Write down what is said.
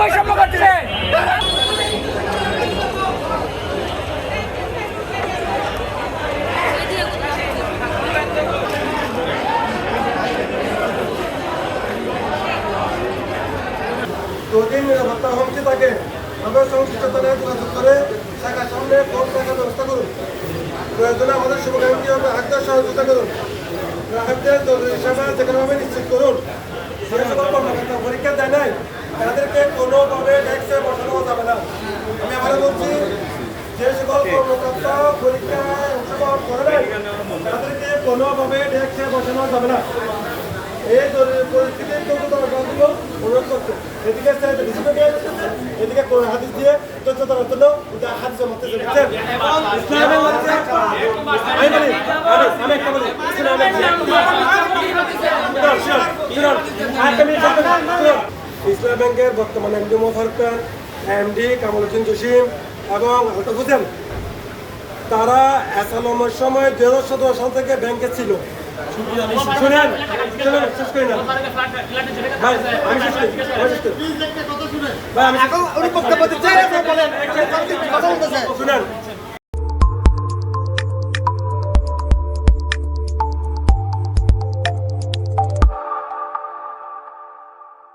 বৈষম্য করছে दो दिन में बताओ हमसे ताकि সংশ্লিষ্ট থানায় যোগাযোগ করে শাখার সামনে ফোন রাখার ব্যবস্থা করুন। প্রয়োজনে আমাদের হবে গ্রাহকদের সহযোগিতা করুন। গ্রাহকদের জরুরি সেবা যেখানেভাবে নিশ্চিত করুন। পরীক্ষা দেয় নাই, তাদেরকে কোনোভাবে ট্যাক্সে বসানো যাবে না। আমি আবার বলছি, যে সকল কর্মকর্তা পরীক্ষায় অংশগ্রহণ করে নাই, তাদেরকে কোনোভাবে ট্যাক্সে বসানো যাবে না। এই জরুরি পরিস্থিতি তথ্য জন্য অনুরোধ করছে। এদিকে কোন হাদিস দিয়ে তথ্য দেওয়ার জন্য হাদিস জমাতে বুঝছেন ইসলামের মধ্যে আমি বলি আমি একটা বলি, ইসলাম ব্যাংকের বর্তমান এমডি মোফারকার এমডি কামালুদ্দিন জসিম এবং আলতাফ হোসেন। তারা অ্যাসালমের সময় দুই সতেরো সাল থেকে ব্যাংকে ছিল। শুনেন শুনেন শেষ করি না ভাই আমি শেষ করি ভাই আমি উনি বক্তব্য দিচ্ছে বলেন।